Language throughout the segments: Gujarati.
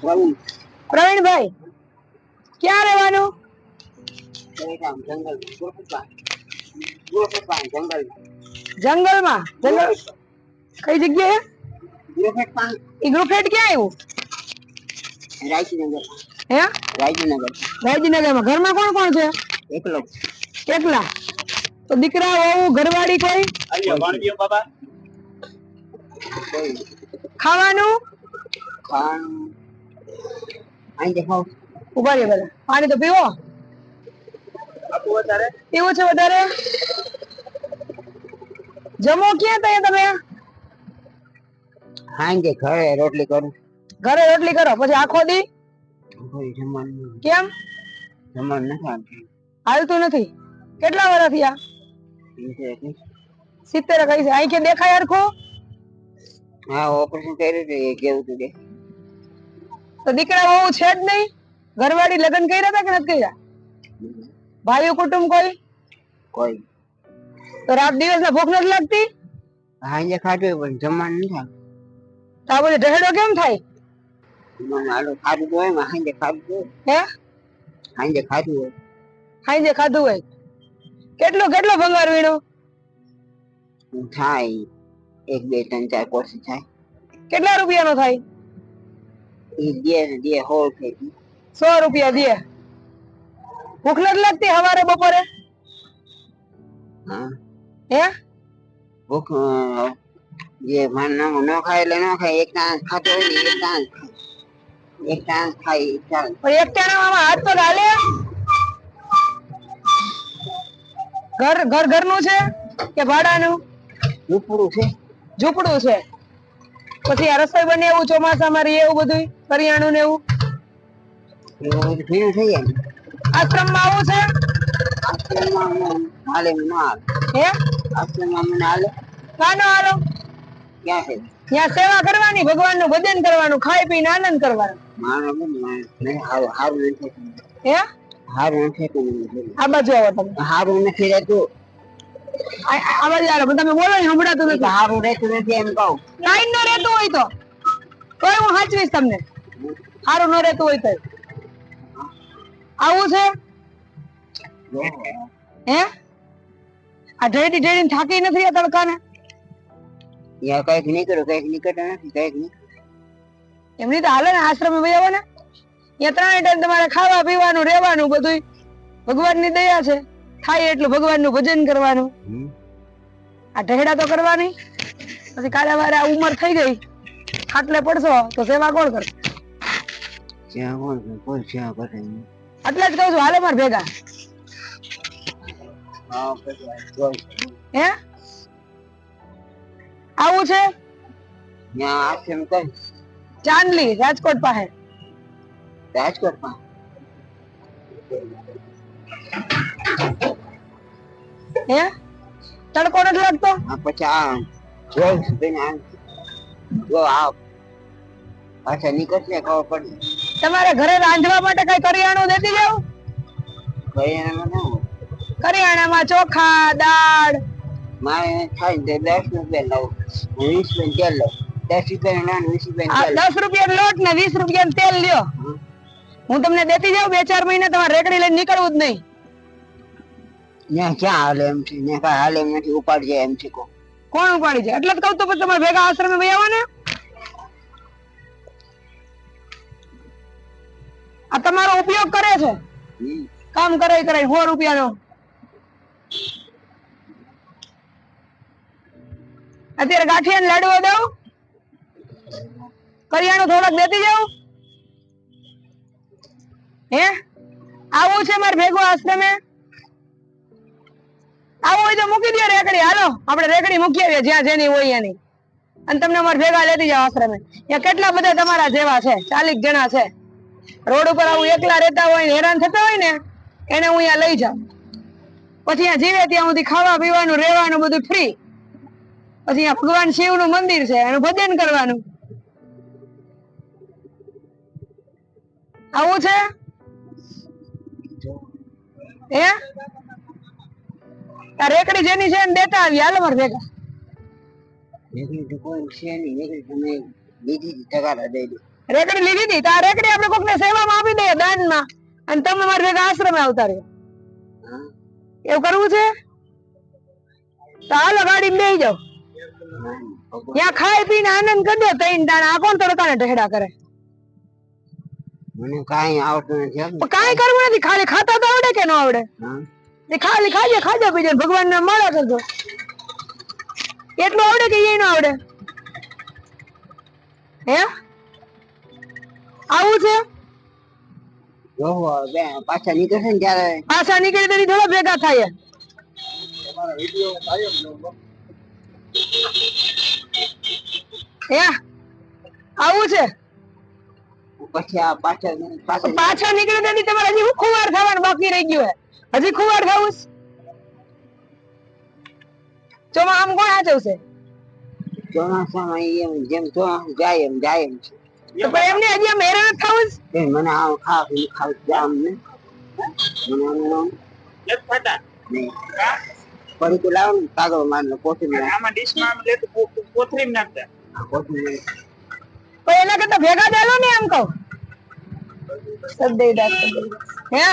પ્રવીણ. પ્રવીણભાઈ ક્યાં રહેવાનું? જંગલમાં? જંગલ કઈ જગ્યાએ? ક્યાં આવ્યું? હે? રાયચીનગર રાયજીનગરમાં. ઘરમાં કોણ કોણ છે? એકલો. એકલા. તો દીકરા વહુ ઘરવાળી કોઈ? કોઈ ખાવાનું ઊભા રે બધા. પાણી તો પીવો. પીવું છે વધારે? જમો ક્યાં તૈયા તમે? હા જે ઘરે રોટલી કરું. ઘરે રોટલી કરો પછી આખો દી? કેમ? જમવાનું નથી હાલતું નથી. કેટલા વર્ષ થયા? સિત્તેર કઈ છે આંખે દેખાય હરખું? હા ઓપરેશન કર્યું હતું એ કેવું હતું કે તો દીકરા બહુ છે જ નહીં. ઘરવાળી લગ્ન કર્યા હતા કે નથી કર્યા? ભાઈઓ કુટુંબ કોઈ? કોઈ. તો રાત દિવસ ના ભૂખ નથી લાગતી? હા જે ખાધું પણ જમવાનું નથી થાય તો આ બધું ઢહેડો કેમ થાય? આડું ખાધું હોયમાં હાંજે ખાધું હોય. હે? હાંજે ખાધું હોય. હાઈ ખાધું હોય? કેટલો કેટલો ભંગાર વીણો? થાય. એક બે ત્રણ ચાર કોર્સ થાય. કેટલા રૂપિયાનો થાય? એ દે ને દે હોળ છે સો રૂપિયા દે. ભૂખ નથી લાગતી હવારે બપોરે? હે. ભૂખ જે માન ન ન ખાય એટલે ન ખાય એક ટાંસ ખાતો હોય ને એક ટાણ એક ટાણ ખાય એક ટાણ પણ એક ટાણામાં હાથ તો ડાલે ઘર ઘર ઘરનું છે કે ભાડાનું? ઝૂંપડું છે. ઝૂંપડું છે. પછી આ રસોઈ બને એવું ચોમાસામાં મારી એવું બધું કરિયાણું ને એવું આશ્રમ. આશ્રમમાં આવું છે હે ક્યાં સેવા કરવાની ભગવાનનું ભજન કરવાનું ખાઈ પીને આનંદ કરવાનો. હે. આ બાજુ આવો તમે હારું નથી રહેતું બાજુ આવો પણ તમે બોલો ને સંભળાતું નથી. હારું રહેતું નથી એમ કહું. લાઈન નો રહેતું હોય તો. તોય હું સાચવીશ તમને? સારું ન રહેતું હોય તો. આવું છે? હે? આ ઢેડી ઢેડી થાકી નથી આ તડકાને? યા કંઈક નીકળ્યું કંઈક નીકળતું નથી કંઈક નીકળ્યું. એમની તો હાલે ને આશ્રમ ભાઈ ને. ત્યાં ત્રણેય ટાઈમ તમારે ખાવા પીવાનું રહેવાનું બધું ભગવાનની દયા છે. થાય એટલું ભગવાનનું ભજન કરવાનું. આ ઢહેડા તો કરવાની. પછી કાલે વારે આ ઉંમર થઈ ગઈ. ખાટલે પડશો તો સેવા કોણ કરશે? કોણ કોઈ કરે નહીં. જ કહું છું હાલે માર ભેગા. હા, આવું છે? ચાંદલી રાજકોટ પાસે. રાજકોટમાં? હે? તડકો નથી લાગતો? પછી આ જોઈશ બેન આ જો આ પાછા નીકળશે ખબર પડી. તમારે ઘરે રાંધવા માટે કઈ કરિયાણું દેતી જાવ? કરિયાણામાં ના કરિયાણામાં ચોખા દાળ. મારે થાય ને દસ રૂપિયા લઉં. હું વીસ રૂપિયા તેલ લઉં. દસ રૂપિયા ના વીસ રૂપિયા દસ રૂપિયા લોટ ને વીસ રૂપિયા તેલ લ્યો. હું તમને દેતી જાઉં બે ચાર મહિના તમારે રેકડી લઈને નીકળવું જ નહીં. ત્યાં ક્યાં હાલે એમ છે ત્યાં કાંઈ હાલે એમ નથી ઉપાડ જાય એમ છે કોણ ઉપાડી છે એટલે જ કહું તો પછી તમારે ભેગા આશ્રમે ભાઈ આવો ને આ તમારો ઉપયોગ કરે છે? કામ કરાય કરાય સો રૂપિયાનો. અત્યારે ગાંઠિયા લાડવા દઉં. કરિયાણું થોડાક દેતી જાઉં. હે? આવું છે મારે ભેગું આશ્રમે? આવું હોય તો મૂકી દો રેકડી. હાલો, આપણે રેકડી મૂકી આવીએ જ્યાં જેની હોય એની. અને તમને અમારે ભેગા લેતી જાવ આશ્રમે. ત્યાં કેટલા બધા તમારા જેવા છે? ચાલીસ જણા છે. રોડ ઉપર આવું એકલા રહેતા હોય ને હેરાન થતા હોય ને, એને હું અહીંયા લઈ જાઉં. પછી અહીંયા જીવે ત્યાં સુધી ખાવા પીવાનું, રહેવાનું બધું ફ્રી પછી અહીંયા ભગવાન શિવનું મંદિર છે, એનું ભજન કરવાનું. આવું છે? હે? આ રેકડી જેની છે ને દેતા આવી. હાલ મારે ભેગા. રેકડી તો કોઈ છે નહીં. રેકડી તમે બીજી તગારા દઈ દો રેકડી લીધી હતી? તો આ રેકડી આપણે કોકને સેવામાં આપી દઈએ દાનમાં. અને તમે મારા ભેગા આશ્રમે આવતા રહ્યો એવું કરવું છે? તો હાલો ગાડી બેસી જાઓ. ત્યાં ખાઈ પીને આનંદ કરી દો તૈન ટાણે આ કોણ તડકાને ઢેડા કરે? મને કાઈ આવડતું નથી કાઈ કરવું નથી ખાલી ખાતા તો આવડે કે ન આવડે? હા? એ ખાલી ખાજે ખાજે પીજે ભગવાન ને મળે કરજો એટલું આવડે કે એ ન આવડે? હે? આવું છે? પાછા નીકળશે ને ત્યારે. પાછા નીકળે તો થોડા ભેગા થાય. હે? આવું છે? પછી આ પાછા પાછા પાછા નીકળે તેથી તમારે હજી હું ખુવાર થવાનું બાકી રહી ગયું હે. હજી ખુવાર થવું છે? ચોમા આમ કોણ હાચવશે ચોમાસામાં એમ જેમ ચોમાસું જાય એમ જાય એમ છે. તો પણ એમને હજી આમ હેરાન થવું એ મને આમ ખાવ ખાવ જામ ને. મને આમ નહીં ફરી તો લાવો ને કાગળ મારને કોથળી નાખ. આમાં ડીશમાં આમ લેતું કોથળીમાં નાખતા? આ કોથળી નાખ. પણ એના કરતા ભેગા દેલો ને એમ કહું. સદ દાસ. હે?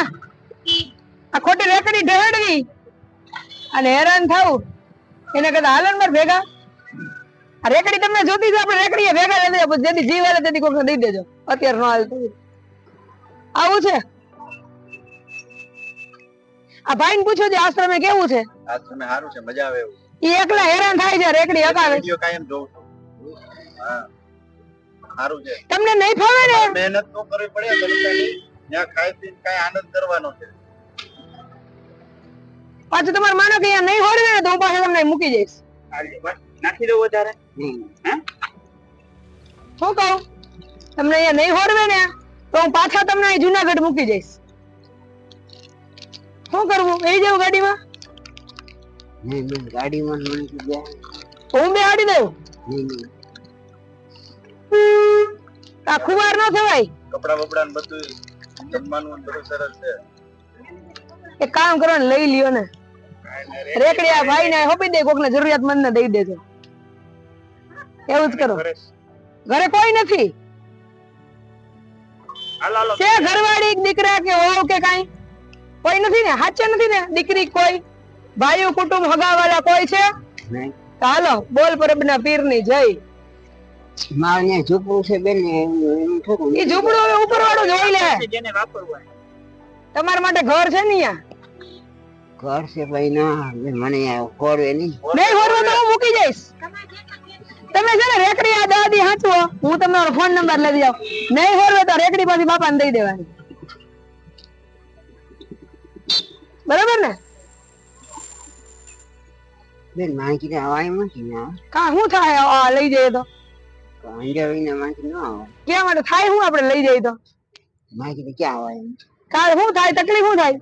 આ ખોટી રેકડી ઢહેડવી અને હેરાન થવું એને કરતા હાલન માર ભેગા. આ રેકડી તમને જોતી છે આપણે રેકડી ભેગા લઈ દેજો જેથી જીવ આવે તેથી કોઈને દઈ દેજો. અત્યારે નો હાલતું આવું છે? આ ભાઈને પૂછો જે આશ્રમે કેવું છે? આ તમે સારું છે મજા આવે એવું. ઈ એકલા હેરાન થાય છે રેકડી હકાવે. વિડિયો કાયમ જોઉં છું. હા. સારું છે. તમને નહીં ફાવે ને? મહેનત તો કરવી પડે ત્યાં ખાઈ પીને કઈ આનંદ કરવાનો છે. પાછું તમારે માનો કે નહીં હોડવે ને તો હું પાછું તમને મૂકી જઈશ નાખી દઉં વધારે? શું કહું? તમને અહીંયા નહીં હોડવે ને તો હું પાછા તમને અહીં જુનાગઢ મૂકી જઈશ શું કરવું? એ જવું ગાડીમાં? નહીં નહીં ગાડીમાં મને બે હું બેહાડી દઉં? આ ખુવાર ન થવાય. કપડા બપડા બધું જમવાનું બધું સરસ છે. એક કામ કરો ને લઈ લ્યો ને. રેકડી આ ભાઈ ને હોપી દે કોક ને જરૂરિયાતમંદ ને દઈ દેજો. એવું જ કરો. ઘરે કોઈ નથી. છે ઘરવાળી દીકરા કે હોવ કે કઈ? કોઈ નથી ને? હાચે નથી ને? દીકરી કોઈ? ભાઈઓ કુટુંબ હગાવાલા કોઈ છે? હાલો બોલ હાલો બોલ પીર પીરની જય. મારે ઝૂપડું છે બેન ને એ ઝૂપડું હવે ઉપર વાળું જોઈ લે. જેને વાપરવું હોય. તમારા માટે ઘર છે ને અહીંયા? ઘર છે ભાઈ ના મને ખોરવે નહીં. નહીં હોરવો તો હું મૂકી જઈશ. તમે છે ને રેકડી આ દાદી હાચવો. હું તમારો ફોન નંબર લઈ જાઉં. નહીં હોરવે તો રેકડી પાછી બાપાને દઈ દેવાની. બરાબર ને? બેન માંગી ને આવાય માંગી ને? કા હું થાય આ લઈ જઈએ તો? અંજાવીને માંગી ન આવે માટે થાય હું આપણે લઈ જઈએ તો? માંગી ને ક્યાં આવે કાલ શું થાય તકલીફ શું થાય?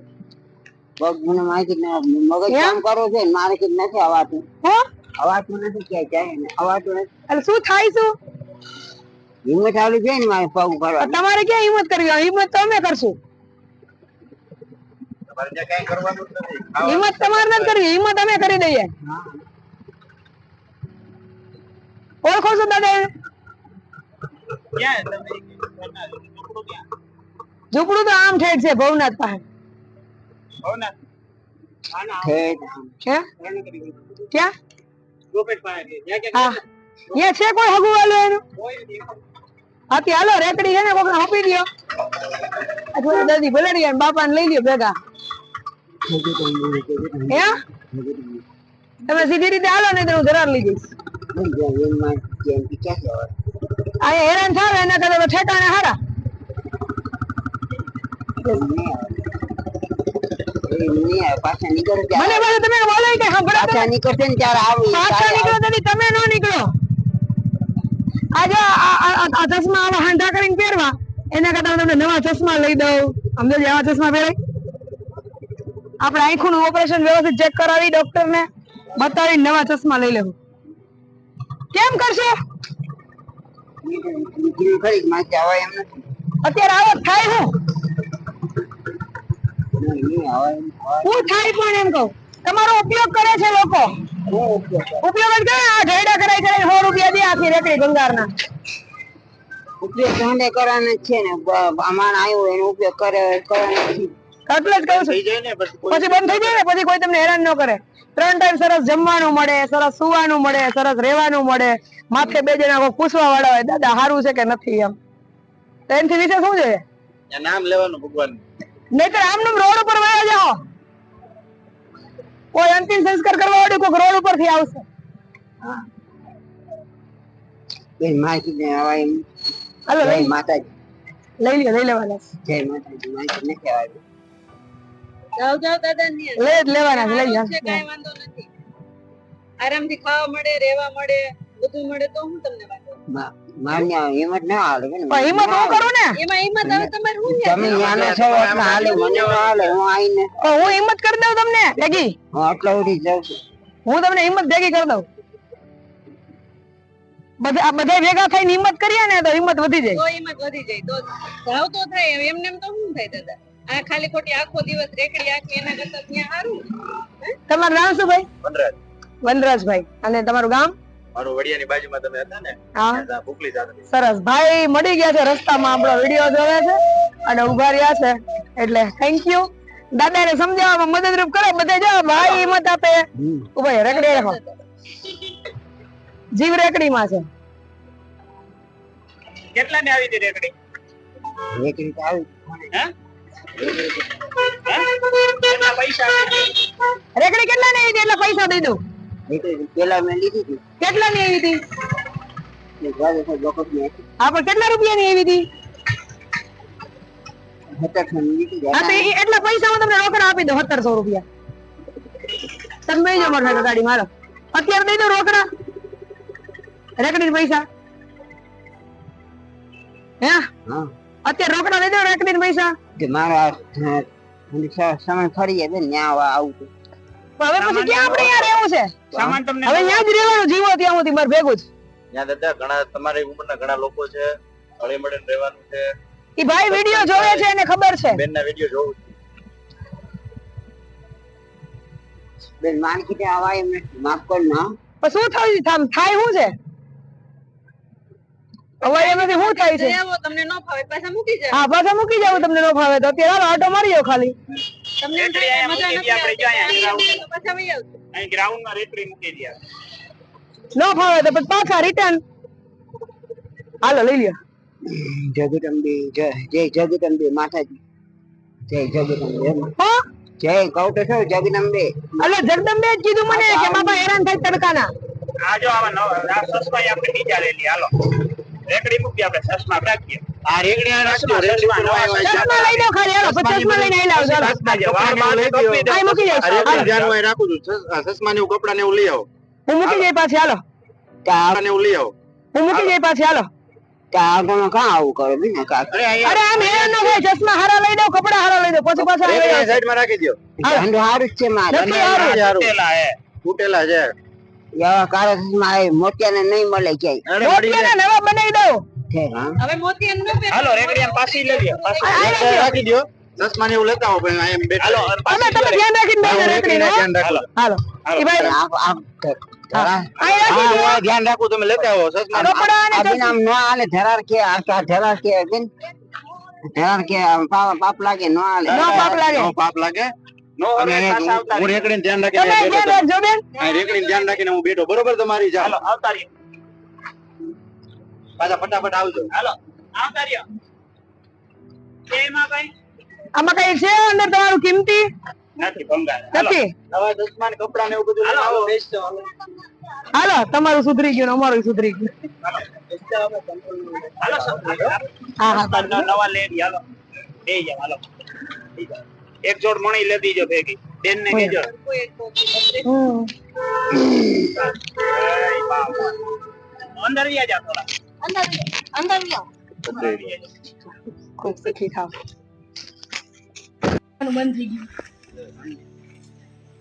પગ મને માંગી ને મગજ એમ? કામ કરો છે ને મારે કઈ નથી અવાતું. હો? અવાતું નથી ક્યાંય જાય ને અવાતું નથી. એટલે શું થાય શું? હિંમત આવડી જાય ને મારે પગ કરવા તમારે ક્યાં હિંમત કરવી? હોય? હિંમત તો અમે કરશું. તમારે ત્યાં કાંઈ કરવાનું જ નથી. ખાવાનું હિંમત તમારે નથી કરવી. હિંમત અમે કરી દઈએ. ઓળખો છો દાદા એને? ક્યાં તમે? ઘરના ઝૂંપડું ક્યાં ઝૂંપડું તો આમ ઠેઠ છે ભવનાથ પાસે ભવનાથ ઠેઠ હે ક્યાં ગોપેટ પાસે છે. જ્યાં ક્યાં હા અહીંયા છે કોઈ હગું વાલું એનું કોઈ નથી. હાથી હાલો રેકડી છે ને કોકને આપી દો આ થોડી દાદી ભલાડી ગયા બાપા ને લઈ લ્યો ભેગા ઠેઠ તો મને કીધું હતું. હે ઠેઠ તમે સીધી રીતે હાલો ને હું ધરાર લઈ જઈશ તો નહીં જાય. એમાં જેમ કે ક્યાં જવાય? અહીંયા હેરાન થાવ એના કરતા તો ઠેકાણે હારા એના કરતા તમને નવા ચશ્મા લઈ દઉં. સમજો છો? ચશ્મા પહેરાય. આપણે આંખોનું ઓપરેશન વ્યવસ્થિત ચેક કરાવી ડોક્ટર ને બતાવી નવા ચશ્મા લઈ લેવું. કેમ કરશો? અત્યારે આવક થાય હું. હું થાય પણ એમ કહું. તમારો ઉપયોગ કરે છે લોકો. ઉપયોગ જ કરે આ ઢેડા કરાય કરે સો રૂપિયા દે આખી રેકડી ગંગારના. ઉપયોગ ધંધે કરવાનો છે ને અમાણ આવ્યો એનો ઉપયોગ કરે કરવાનો એટલે જ કહું છું. થઈ જાય ને પછી કોઈ બંધ થઈ જાય ને પછી કોઈ તમને હેરાન ન કરે. ત્રણ ટાઈમ સરસ જમવાનું મળે સરસ સુવાનું મળે સરસ રહેવાનું મળે. માથે બે જણા કોઈ પૂછવા વાળા હોય દાદા સારું છે કે નથી? એમ. તો એનથી વિશે શું છે નામ લેવાનું ભગવાન નહીતર આમનું રોડ ઉપર વયા જાઓ. કોઈ અંતિમ સંસ્કાર કરવા વાળું કોઈક રોડ ઉપરથી આવશે. બેન માહિતી ને હવે એમ હાલો લઈ માતાજી. લઈ લ્યો લઈ લેવાના. જય માતાજી માહિતી આવી જાવ જાઓ દાદા ને. લઈ જ લેવાના લઈ જાઓ. કાંઈ વાંધો નથી. આરામથી ખાવા મળે રહેવા મળે બધું મળે તો હું તમને વાંધો મા- માન્ય હિંમત ના હાલે પણ હિંમત હું કરું ને? એમાં હિંમત હવે તમારે હું તમે ન્યાના છો એટલે હાલે મને હાલે હું આઈને હું હિંમત કરી દઉં તમને ભેગી? હું આટલા સુધી જાઉં હું તમને હિંમત ભેગી કરી દઉં. બધા બધા ભેગા થઈને હિંમત કરીએ ને તો હિંમત વધી જાય. તો હિંમત વધી જાય. તો જાવ તો થાય એમને એમ તો શું થાય દાદા? આ ખાલી ખોટી આખો દિવસ રેકડી આખી એના કરતા ત્યાં સારું તમારું નામ શું ભાઈ? વનરાજ. વનરાજભાઈ. અને તમારું ગામ? મારું વડિયાની બાજુમાં તમે હતા ને ત્યાં ભૂખલી સાથે સરસ. ભાઈ મળી ગયા છે રસ્તામાં આપણો વીડિયો જોવે છે અને ઊભા રહ્યા છે. એટલે થેન્ક યુ દાદાને સમજાવવામાં મદદરૂપ કરે બધે જો ભાઈ હિંમત આપે. ઊભા રેકડી રાખો. જીવ રેકડીમાં છે. કેટલા ને આવી હતી રેકડી? રેકડી તો આવી. હે? હે? કેટલા પૈસા રેકડી કેટલા ને આવી હતી? એટલે પૈસા દઈ દઉં. પેલા મેં લીધી હતી. કેટલા ની આવી હતી? હા પણ કેટલા રૂપિયા ની આવી હતી? ની એટલા પૈસા હું તમને રોકડા આપી દઉં સત્તરસો રૂપિયા. તમે જો જાઓ ગાડી મારો. અત્યારે દઈ દો રોકડા રેકડી પૈસા. હે? અત્યારે રોકડા દઈ દો રેકડી પૈસા. કે મારા સમય ફરી જાય ન્યા આવું હવે પછી ક્યાં આપણે યાર એવું છે? સામાન તમને હવે યાદ રહેવાનું જીવો ત્યાં સુધી મારે ભેગું જ. ત્યાં દાદા ઘણા તમારી ઉંમરના ઘણા લોકો છે હળી મળીને રહેવાનું છે. ઈ ભાઈ વીડિયો જોવે છે એને ખબર છે. બેનના વીડિયો જોઉં છું. બેન માન ત્યાં આવા એમ માફ કર ના પણ શું થયું છે? થામ- થાય શું છે? અવાય એમાંથી શું થાય છે? તમને ન ફાવે પાછા મૂકી જાય હા પાછા મૂકી જાવ તમને ન ફાવે તો. અત્યારે આટો મારી જાવ ખાલી. તમને મજા નથી આવતી પાછા વહી આવજો. અહીં ગ્રાઉન્ડમાં રેકડી મૂકી દે ન ફાવે તો પછી પાછા રિટર્ન હાલો લઈ લ્યો. જગદંબે જય જય જગદંબે માતાજી. જય જગદંબે હા? જય કહું તો શું જગદંબે? એટલે જગદંબે જ કીધું મને કે બાપા હેરાન થાય તડકાના. આ જો આવા સસમાઈ આપણે બીજા લેલી હાલો. રેકડી મૂકી આપણે સસમા રાખીએ. આ રેગડિયા રાખજો, ચશ્મા, રેગડી પર વાય વાય ચશ્મા લઈ દો ખાલી હાલો ચશ્મા લઈને આવી લાવો ચાલો. સસમા જે વાળ બાળ ને આ મૂકી આ જાય ધ્યાન વાય રાખું છું. સસ- ને કપડા ને એવું લઈ આવો. હું મૂકી જાય પાછી હાલો. કપડાં ને એવું લઈ આવો. હું મૂકી જાય પાછી હાલો. આવું કરો? કાક અરે હેરાન ચશ્મા હારા લઈ દો કપડા હારા લઈ દો. પછી પાછા આવી રાખી દો છે મારે. હારું. હારું. તૂટેલા હે તૂટેલા છે. એ મોતિયાને નહીં મળે ક્યાંય. નવા બનાવી દો છે હવે મોતી એમ ન પહેરતા. હાલો રેકડી આમ પાછી લઈ લ્યો પાછી આ રેગડી રાખી દો ચશ્મા ને એવું લેતા આવો પણ આ એમ બેઠા હાલો છે. અને તમે પાછી તમે લઈ ધ્યાન રાખીને બેસો હું રેકડી રેગડીને ધ્યાન રાખું છું. હાલો હાલો. ઈ ભાઈ આ આ ધરા- આ રાખી હા, દો. હું આ ધ્યાન રાખું તમે લેતા આવો ચશ્મા ને. કપડા અને આ બેન આમ ન હાલે ધરાર કે આ કા ધરાર કે બેન ધરાર કે આમ પાપ પાપ લાગે ન હાલે ન પાપ લાગે નો પાપ લાગે નો અને હવે પાછા આવતા હું રહ્યો. રેકડીને ધ્યાન તમે રાખીને બેઠો ધ્યાન રાખજો બેન છું. આ રેકડીને ધ્યાન રાખીને હું બેઠો બરોબર તમારી ચાલ હાલો આવતા રહ્યો પાછા ફટાફટ આવજો. હાલો આવતા એમાં કઈ? આમાં કઈ છે અંદર તમારું કિંમતી? નથી ભંગાર. નથી. નવા ચશ્મા કપડા ને એવું બધું લઈને હાલો. હાલો તમારું સુધરી ગયું અમારું સુધરી ગયું. હાલો હા હા નવા લેડી હાલો. બે જાવ હાલો. એક જોડ મણી લેતી જો ભેગી. બેન ને કેજો. અંદર વ્યા જા થોડા. અંદર અંદર ખૂબ સુખી થાવ બંધ થઈ ગયું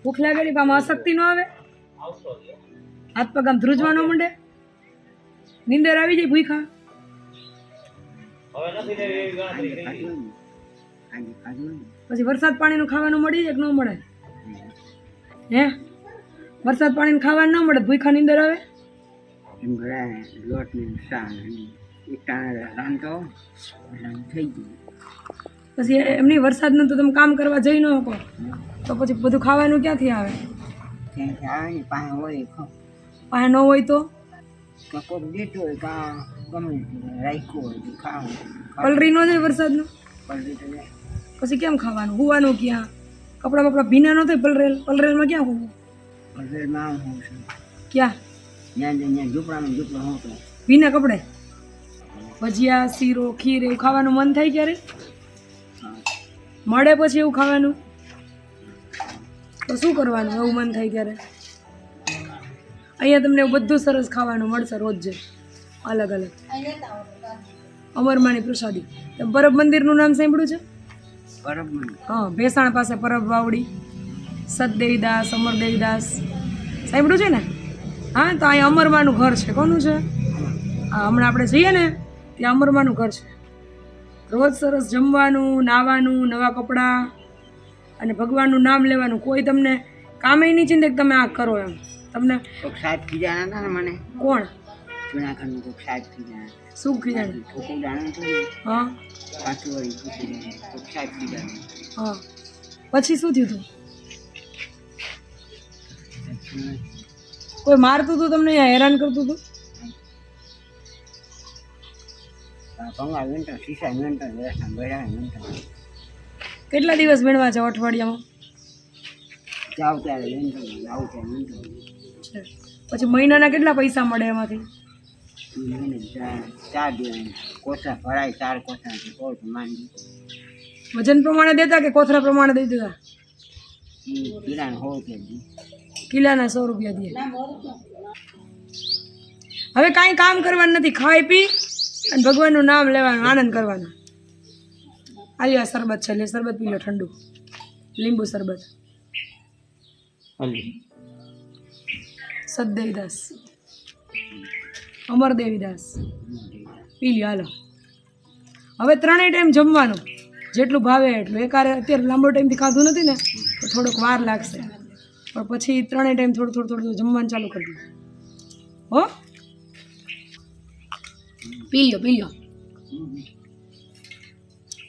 ભૂખ લાગેલી પામ આમાં અશક્તિ ન આવે. હાથ પગ આમ ધ્રુજવા ન માંડે. નીંદર આવી જાય ભૂખા પછી વરસાદ પાણીનું ખાવાનું મળી જાય કે ન મળે? હે? વરસાદ પાણીનું ખાવાનું ન મળે ભૂખા નીંદર આવે? એમ ઘણા લોટ ને શાક એક ટાણે થઈ ગયું પછી એમની વરસાદનું તો તમે કામ કરવા જઈ ન શકો. તો પછી બધું ખાવાનું ક્યાંથી આવે? પાસે હોય પાસે ન હોય તો? કોક દીધું હોય કાં ગમે રાખ્યું હોય ખાવું પલરી ન જાય વરસાદનું દીધું પછી કેમ ખાવાનું? હોવાનું ક્યાં? કપડાં બપડા ભીના ન થાય પલરેલ? પલરેલમાં ક્યાં હોવું? પલરેલમાં છું. ક્યાં? ત્યાં ત્યાં ઝૂંપડામાં ઝૂંપડો હોઉં ભીના કપડે? ભજીયા શીરો ખીર એવું ખાવાનું મન થાય ક્યારે? મળે પછી એવું ખાવાનું? તો શું કરવાનું? એવું મન થાય ત્યારે? અહીંયા તમને બધું સરસ ખાવાનું મળશે રોજ. જે અલગ અલગ. અમરમાની પ્રસાદી. તમે પરબ મંદિરનું નામ સાંભળ્યું છે? હા ભેસાણ પાસે પરબ વાવડી. સતદેવીદાસ અમરદેવીદાસ. સાંભળ્યું છે ને? હા તો અહીંયા અમરમાનું ઘર છે. કોનું છે? હમણાં આપણે જઈએ ને ત્યાં અમરમાનું ઘર છે. રોજ સરસ જમવાનું નાવાનું નવા કપડાં અને ભગવાનનું નામ લેવાનું. કોઈ તમને કામે નહીં ચિંતે કે તમે આ કરો એમ. તમને સાહેબ કીધા હતા ને મને. કોણ? જુનાગઢનું કોઈક સાહેબ કીધા શું કીધું ઠોકું જાણે હા. પાછું વળી કોઈક સાહેબ કીધા હા. પછી શું થયું હતું કોઈ મારતું હતું તમને હેરાન કરતું હતું કેટલા દિવસ મેળવા છે અઠવાડિયામાં? પછી મહિનાના કેટલા પૈસા મળે એમાંથી? વજન પ્રમાણે દેતા કે કોથરા પ્રમાણે દઈ દેતા? કિલ્લાના સો રૂપિયા દે. હવે કાંઈ કામ કરવાનું નથી. ખાઈ પી અને ભગવાનનું નામ લેવાનું આનંદ કરવાનો. આલિયા શરબત છે એટલે શરબત પી લો ઠંડુ. લીંબુ શરબત. સદદેવીદાસ. અમરદેવીદાસ. પી લ્યો હાલો. હવે ત્રણેય ટાઈમ જમવાનું. જેટલું ભાવે એટલું. એકારે અત્યારે લાંબો ટાઈમથી ખાધું નથી ને તો થોડોક વાર લાગશે. પણ પછી ત્રણેય ટાઈમ થોડું થોડું થોડું જમવાનું ચાલુ કરી દીધું હો? પી લ્યો પી લ્યો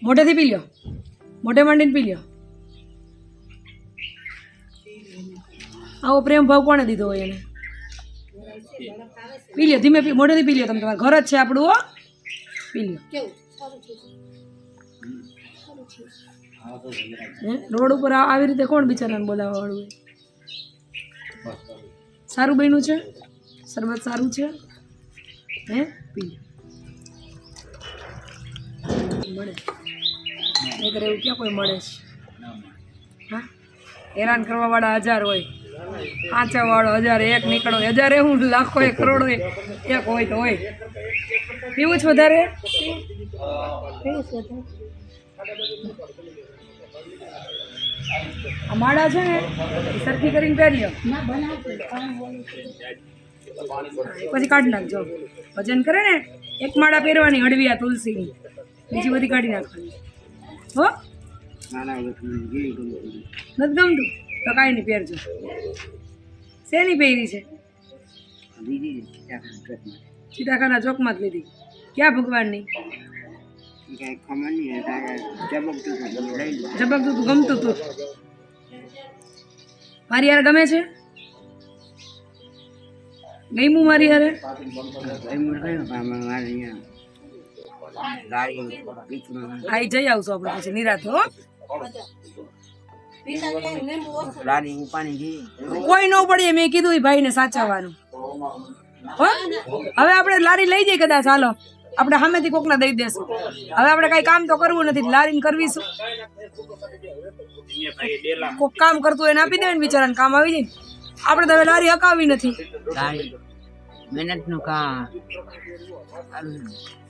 મોઢેથી પી લ્યો મોઢે માંડીને પી લ્યો આવો પ્રેમ ભાવ કોણે દીધો હોય એને? પી લ્યો ધીમે મોઢેથી પી લ્યો તમે તમારે ઘર જ છે આપણું, હો? પી લ્યો રોડ ઉપર આવી રીતે કોણ બિચારાને બોલાવવા વાળું સારું બન્યું છે? શરબત સારું છે? હે? પી. મળે. નહીંતર એવું ક્યાં કોઈ મળે છે હા? હેરાન કરવાવાળા હજાર હોય. વાળો હજાર, એક નીકળો. હજાર હું લાખો એક કરોડો એક હોય તો હોય. પીવું જ વધારે. આ માળા છે ને એ સરખી કરીને પહેરી લો પછી કાઢી નાખજો. ભજન કરે ને એક માળા પહેરવાની હળવી આ તુલસીની. બીજી બધી કાઢી નાખવાની. હો? નથી ગમતું? તો કાંઈ નહીં પહેરજો. શેની પહેરી છે? સીતાખાના ચોકમાં જ લીધી. ક્યાં ભગવાનની? એ કાંઈ ખબર નહીં તારે ચમકતું હતું? તમે લઈ લો. ઝબકતું તું ગમતું તું મારી યાર ગમે છે? ગમ્યું મારી હારે? આઈ જઈ આવશું આપણે પછી નિરાતે હો. લારી કોઈ ન પડીએ મેં કીધું એ ભાઈને સાચવવાનું. હવે આપણે લારી લઈ જઈએ કદાચ હાલો. આપણે સામેથી કોકને દઈ દેશું. હવે આપણે કઈ કામ તો કરવું નથી લારીને કરવીશું. કોક કામ કરતું એને આપી દે ને બિચારાને કામ આવી જાય. આપણે તો હવે લારી હકાવી નથી. મહેનતનું કામ.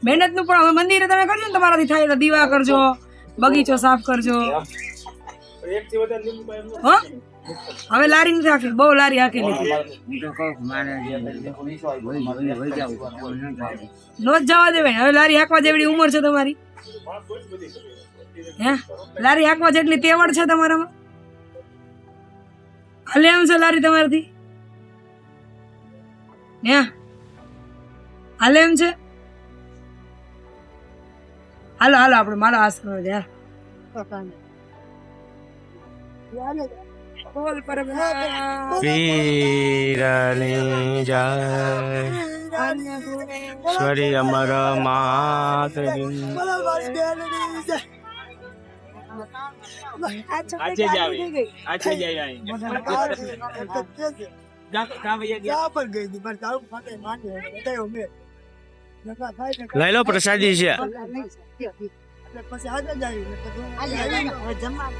મહેનતનું પણ હવે મંદિરે તમે કરજો ને તમારાથી થાય એટલે દીવા કરજો બગીચો સાફ કરજો. હો? હવે લારી નથી રાખી બહુ લારી હાકી લીધી. ન જ જવા દેવાય ને. હવે લારી હાંકવા જેવડી ઉંમર છે તમારી. હે? લારી હાંકવા જેટલી તેવડ છે તમારામાં? હાલે એમ છે લારી તમારાથી? હે? હાલે એમ છે? હાલો હાલો આપણે મારા આશ્રમ યાર બોલ પરમાત્મા. પીરની જય. સ્વરી અમર માત આજે જ આવી. આજે જ આવી લઈ લો પ્રસાદી છે. જમા